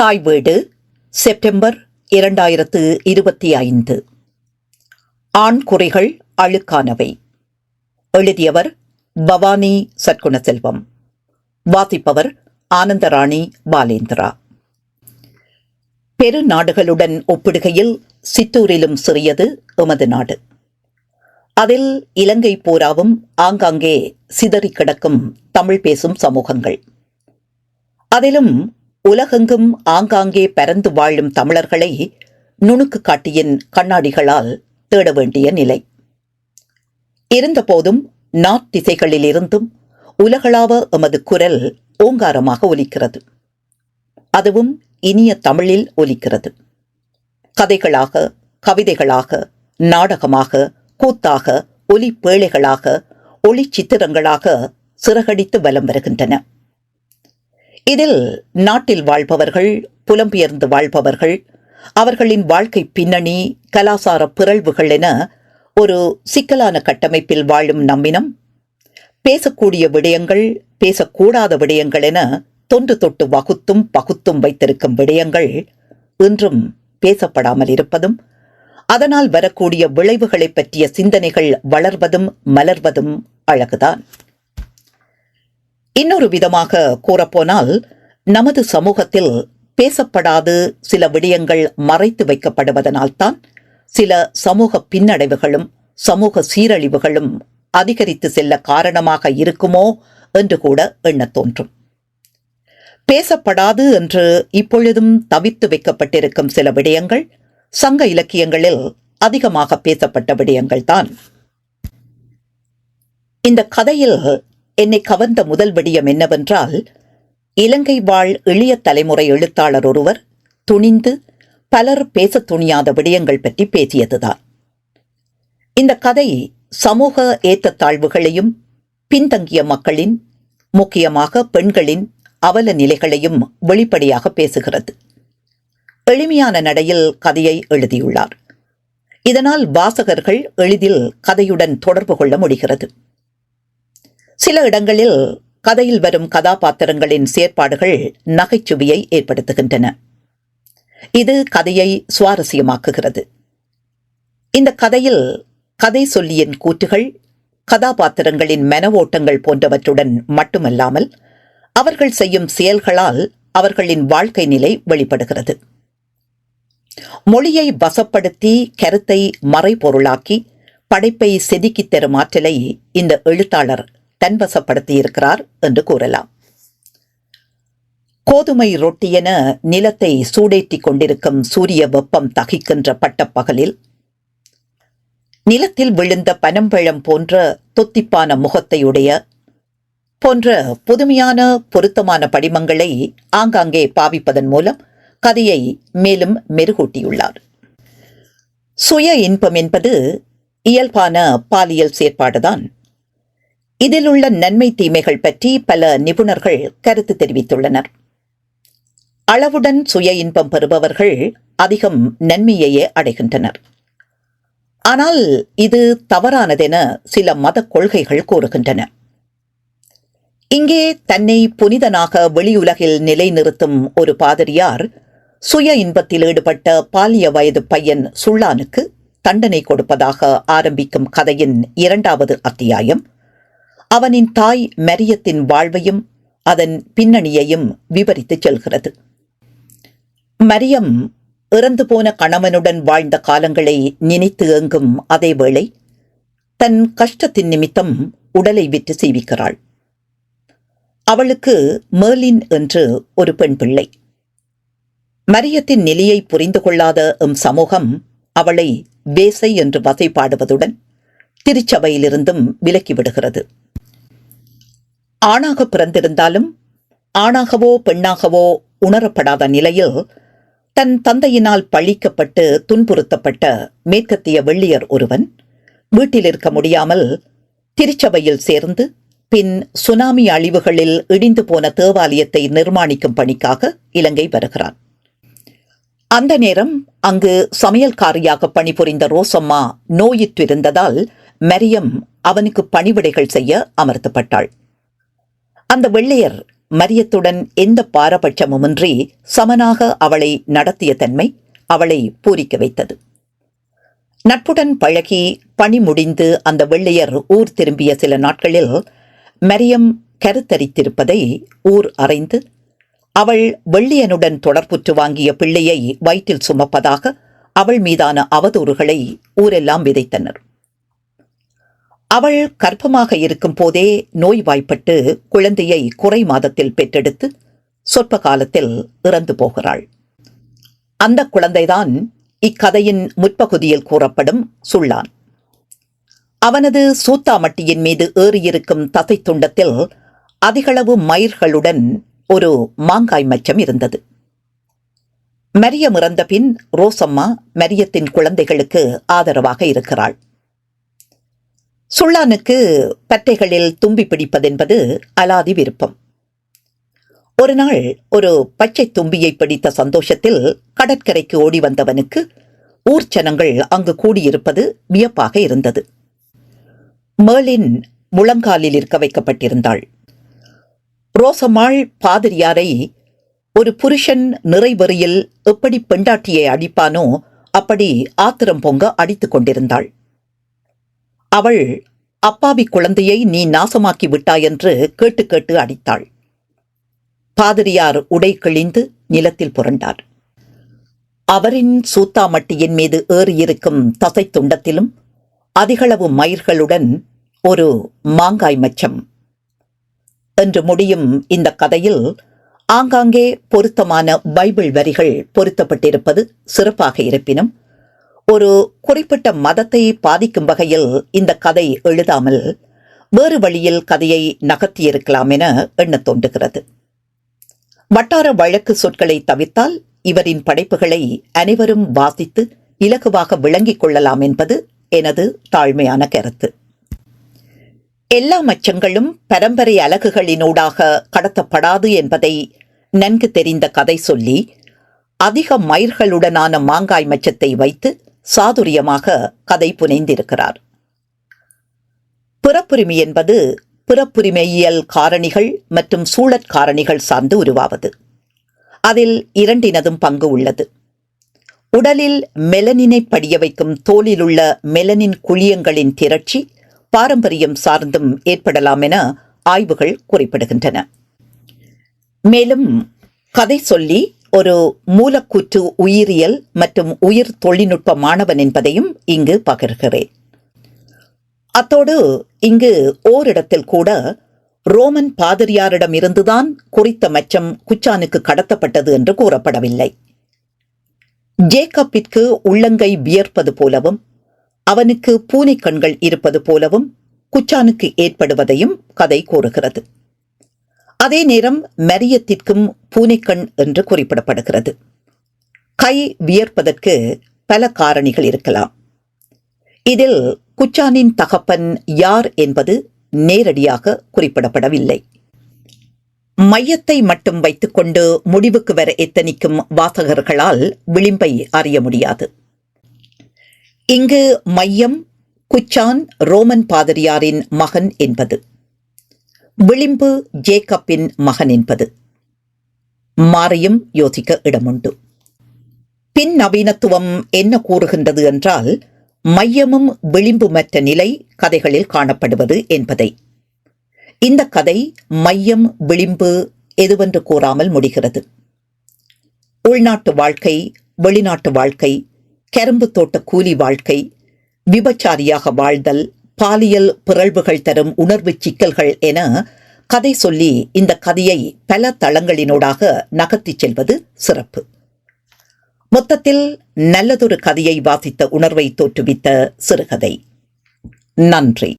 தாய் வீடு செப்டம்பர் இரண்டாயிரத்து இருபத்தி ஐந்து. ஆண் குறைகள் அழுக்கானவை. எழுதியவர் பவானி சற்குணசெல்வம். வாசிப்பவர் ஆனந்தராணி பாலேந்திரா. பெருநாடுகளுடன் ஒப்பிடுகையில் சித்தூரிலும் சிறியது எமது நாடு. அதில் இலங்கை பூராவும் ஆங்காங்கே சிதறிக் கிடக்கும் தமிழ் பேசும் சமூகங்கள். அதிலும் உலகெங்கும் ஆங்காங்கே பரந்து வாழும் தமிழர்களை நுணுக்கு காட்டியின் கண்ணாடிகளால் தேட வேண்டிய நிலை. இருந்தபோதும் நாத்திசைகளிலிருந்தும் உலகளாவ எமது குரல் ஓங்காரமாக ஒலிக்கிறது. அதுவும் இனிய தமிழில் ஒலிக்கிறது. கதைகளாக கவிதைகளாக நாடகமாக கூத்தாக ஒலி பேழைகளாக ஒளி சித்திரங்களாக சிறகடித்து வலம் வருகின்றன. இதில் நாட்டில் வாழ்பவர்கள் புலம்பெயர்ந்து வாழ்பவர்கள் அவர்களின் வாழ்க்கை பின்னணி கலாசார பிறழ்வுகள் என ஒரு சிக்கலான கட்டமைப்பில் வாழும் நம்மினம். பேசக்கூடிய விடயங்கள் பேசக்கூடாத விடயங்கள் என தொன்று தொட்டு வகுத்தும் பகுத்தும் வைத்திருக்கும் விடயங்கள் இன்றும் பேசப்படாமல் இருப்பதும் அதனால் வரக்கூடிய விளைவுகளை பற்றிய சிந்தனைகள் வளர்வதும் மலர்வதும் அழகுதான். இன்னொரு விதமாக கூறப்போனால் நமது சமூகத்தில் பேசப்படாது சில விடயங்கள் மறைத்து வைக்கப்படுவதனால்தான் சில சமூக பின்னடைவுகளும் சமூக சீரழிவுகளும் அதிகரித்து செல்ல காரணமாக இருக்குமோ என்று கூட எண்ணத் தோன்றும். பேசப்படாது என்று இப்பொழுதும் தவித்து வைக்கப்பட்டிருக்கும் சில விடயங்கள் சங்க இலக்கியங்களில் அதிகமாக பேசப்பட்ட விடயங்கள்தான். இந்த கதையில் என்னை கவர்ந்த முதல் விடயம் என்னவென்றால் இலங்கை வாழ் இளைய தலைமுறை எழுத்தாளர் ஒருவர் துணிந்து பலர் பேசத் துணியாத விடயங்கள் பற்றி பேசியதுதான். இந்த கதை சமூக ஏற்றத்தாழ்வுகளையும் பின்தங்கிய மக்களின் முக்கியமாக பெண்களின் அவல நிலைகளையும் வெளிப்படையாக பேசுகிறது. எளிமையான நடையில் கதையை எழுதியுள்ளார். இதனால் வாசகர்கள் எளிதில் கதையுடன் தொடர்பு கொள்ள முடிகிறது. சில இடங்களில் கதையில் வரும் கதாபாத்திரங்களின் செயற்பாடுகள் நகைச்சுவையை ஏற்படுத்துகின்றன. இது கதையை சுவாரஸ்யமாக்குகிறது. இந்த கதையில் கதை சொல்லியின் கூற்றுகள் கதாபாத்திரங்களின் மன ஓட்டங்கள் போன்றவற்றுடன் மட்டுமல்லாமல் அவர்கள் செய்யும் செயல்களால் அவர்களின் வாழ்க்கை நிலை வெளிப்படுகிறது. மொழியை வசப்படுத்தி கருத்தை மறைபொருளாக்கி படைப்பை செதுக்கித் தரும் ஆற்றலை இந்த எழுத்தாளர் தன்வசப்படுத்தியிருக்கிறார் என்று கூறலாம். கோதுமை ரொட்டியென நிலத்தை சூடேற்றிக் கொண்டிருக்கும் சூரிய வெப்பம் தகிக்கின்ற பட்டப்பகலில் நிலத்தில் விழுந்த பனம்பழம் போன்ற தொத்திப்பான முகத்தையுடைய போன்ற புதுமையான பொருத்தமான படிமங்களை ஆங்காங்கே பாவிப்பதன் மூலம் கதையை மேலும் மெருகூட்டியுள்ளார். சுய இன்பம் என்பது இயல்பான பாலியல் செயற்பாடுதான். இதில் உள்ள நன்மை தீமைகள் பற்றி பல நிபுணர்கள் கருத்து தெரிவித்துள்ளனர். அளவுடன் சுய இன்பம் பெறுபவர்கள் அதிகம் நன்மையையே அடைகின்றனர். ஆனால் இது தவறானதென சில மத கொள்கைகள் கூறுகின்றன. இங்கே தன்னை புனிதனாக வெளியுலகில் நிலைநிறுத்தும் ஒரு பாதிரியார் சுய இன்பத்தில் ஈடுபட்ட பாலிய வயது பையன் சுள்ளானுக்கு தண்டனை கொடுப்பதாக ஆரம்பிக்கும் கதையின் இரண்டாவது அத்தியாயம் அவனின் தாய் மரியத்தின் வாழ்வையும் அதன் பின்னணியையும் விவரித்துச் செல்கிறது. மரியம் இறந்து போன கணவனுடன் வாழ்ந்த காலங்களை நினைத்து எங்கும் அதேவேளை தன் கஷ்டத்தின் நிமித்தம் உடலை விற்று சீவிக்கிறாள். அவளுக்கு மேர்லின் என்று ஒரு பெண் பிள்ளை. மரியத்தின் நிலையை புரிந்து கொள்ளாத எம் சமூகம் அவளை வேசை என்று வசைப்பாடுவதுடன் திருச்சபையிலிருந்தும் விலக்கிவிடுகிறது ஆணாக பிறந்திருந்தாலும் ஆணாகவோ பெண்ணாகவோ உணரப்படாத நிலையில் தன் தந்தையினால் பழிக்கப்பட்டு துன்புறுத்தப்பட்ட மேற்கத்திய வெள்ளியர் ஒருவன் வீட்டில் இருக்க முடியாமல் திருச்சபையில் சேர்ந்து பின் சுனாமி அழிவுகளில் இடிந்து போன தேவாலயத்தை நிர்மாணிக்கும் பணிக்காக இலங்கை வருகிறான். அந்த நேரம் அங்கு சமையல்காரியாக பணிபுரிந்த ரோசம்மா நோயிற்றிருந்ததால் மரியம் அவனுக்கு பணிவிடைகள் செய்ய அமர்த்தப்பட்டாள். அந்த வெள்ளையர் மரியத்துடன் எந்த பாரபட்சமுமின்றி சமனாக அவளை நடத்திய தன்மை அவளை பூரிக்க வைத்தது. நட்புடன் பழகி பணி முடிந்து அந்த வெள்ளையர் ஊர் திரும்பிய சில நாட்களில் மரியம் கருத்தரித்திருப்பதை ஊர் அறிந்து அவள் வெள்ளியனுடன் தொடர்புற்று வாங்கிய பிள்ளையை வயிற்றில் சுமப்பதாக அவள் மீதான அவதூறுகளை ஊரெல்லாம் விதைத்தனர். அவள் கர்ப்பமாக இருக்கும் போதே நோய்வாய்ப்பட்டு குழந்தையை குறை மாதத்தில் பெற்றெடுத்து சொற்ப காலத்தில் இறந்து போகிறாள். அந்த குழந்தைதான் இக்கதையின் முற்பகுதியில் கூறப்படும் சுள்ளான். அவனது சூத்தாமட்டியின் மீது ஏறியிருக்கும் தசை துண்டத்தில் அதிகளவு மயிர்களுடன் ஒரு மாங்காய் மச்சம் இருந்தது. மரியம் இறந்த பின் ரோசம்மா மரியத்தின் குழந்தைகளுக்கு ஆதரவாக இருக்கிறாள். சுள்ளானுக்கு பட்டைகளில் தும்பி பிடிப்பதென்பது அலாதி விருப்பம். ஒரு நாள் ஒரு பச்சை தும்பியை பிடித்த சந்தோஷத்தில் கடற்கரைக்கு ஓடி வந்தவனுக்கு ஊர்ச்சனங்கள் அங்கு கூடியிருப்பது வியப்பாக இருந்தது. மேலின் முழங்காலில் இருக்க வைக்கப்பட்டிருந்தாள். ரோசம்மாள் பாதிரியாரை ஒரு புருஷன் நிறைவெறியில் எப்படி பெண்டாட்டியை அடிப்பானோ அப்படி ஆத்திரம் பொங்க அடித்துக் கொண்டிருந்தாள். அவள் அப்பாவி குழந்தையை நீ நாசமாக்கி விட்டாய் என்று கேட்டு கேட்டு அடித்தாள். பாதிரியார் உடை கிழிந்து நிலத்தில் புரண்டார். அவரின் சூத்தாமட்டியின் மீது ஏறியிருக்கும் தசை துண்டத்திலும் அதிகளவு மயிர்களுடன் ஒரு மாங்காய் மச்சம். என்று முடியும் இந்த கதையில் ஆங்காங்கே பொருத்தமான பைபிள் வரிகள் பொருத்தப்பட்டிருப்பது சிறப்பாக இருப்பினும் ஒரு குறிப்பிட்ட மதத்தை பாதிக்கும் வகையில் இந்த கதை எழுதாமல் வேறு வழியில் கதையை நகர்த்தியிருக்கலாம் என எண்ண தோன்றுகிறது. வட்டார வழக்கு சொற்களை தவிர்த்தால் இவரின் படைப்புகளை அனைவரும் வாசித்து இலகுவாக விளங்கிக் கொள்ளலாம் என்பது எனது தாழ்மையான கருத்து. எல்லா மச்சங்களும் பரம்பரை அலகுகளினூடாக கடத்தப்படாது என்பதை நன்கு தெரிந்த கதை சொல்லி அதிக மயிர்களுடனான மாங்காய் மச்சத்தை வைத்து சாதுரியமாக கதை புனைந்திருக்கிறார். பிறப்புரிமை என்பது பிறப்புரிமையியல் காரணிகள் மற்றும் சூழற் காரணிகள் சார்ந்து உருவாவது. அதில் இரண்டினதும் பங்கு உள்ளது. உடலில் மெலனினை படிய வைக்கும் தோலிலுள்ள மெலனின் குழியங்களின் திரட்சி பாரம்பரியம் சார்ந்தும் ஏற்படலாம் என ஆய்வுகள் குறிப்பிடுகின்றன. மேலும் கதை சொல்லி ஒரு மூலக்கூற்று உயிரியல் மற்றும் உயிர் தொழில்நுட்ப மாணவன் என்பதையும் இங்கு பகிர்கிறேன். அத்தோடு இங்கு ஓரிடத்தில் கூட ரோமன் பாதிரியாரிடமிருந்துதான் குறித்த மச்சம் குச்சானுக்கு கடத்தப்பட்டது என்று கூறப்படவில்லை. ஜேக்கப்பிற்கு உள்ளங்கை வியர்ப்பது போலவும் அவனுக்கு பூனை கண்கள் இருப்பது போலவும் குச்சானுக்கு ஏற்படுவதையும் கதை கூறுகிறது. அதே நேரம் மரியத்திற்கும் பூனைக்கண் என்று குறிப்பிடப்படுகிறது. கை வியர்ப்பதற்கு பல காரணிகள் இருக்கலாம். இதில் குச்சானின் தகப்பன் யார் என்பது நேரடியாக குறிப்பிடப்படவில்லை. மையத்தை மட்டும் வைத்துக்கொண்டு முடிவுக்கு வர எத்தனிக்கும் வாசகர்களால் விளிம்பை அறிய முடியாது. இங்கு மையம் குச்சான் ரோமன் பாதிரியாரின் மகன் என்பது. விளிம்பு ஜேக்கப்பின் மகன் என்பது. மாறியும் யோசிக்க இடமுண்டு. பின் நவீனத்துவம் என்ன கூறுகின்றது என்றால் மையமும் விளிம்புமற்ற நிலை கதைகளில் காணப்படுவது என்பதை. இந்த கதை மையம் விளிம்பு எதுவென்று கூறாமல் முடிகிறது. உள்நாட்டு வாழ்க்கை வெளிநாட்டு வாழ்க்கை கரும்பு தோட்ட கூலி வாழ்க்கை விபச்சாரியாக வாழ்தல் பாலியல் பிறழ்வுகள் தரும் உணர்வு சிக்கல்கள் என கதை சொல்லி இந்த கதையை பல தளங்களினூடாக நகர்த்திச் செல்வது சிறப்பு. மொத்தத்தில் நல்லதொரு கதையை வாசித்த உணர்வை தோற்றுவித்த சிறுகதை. நன்றி.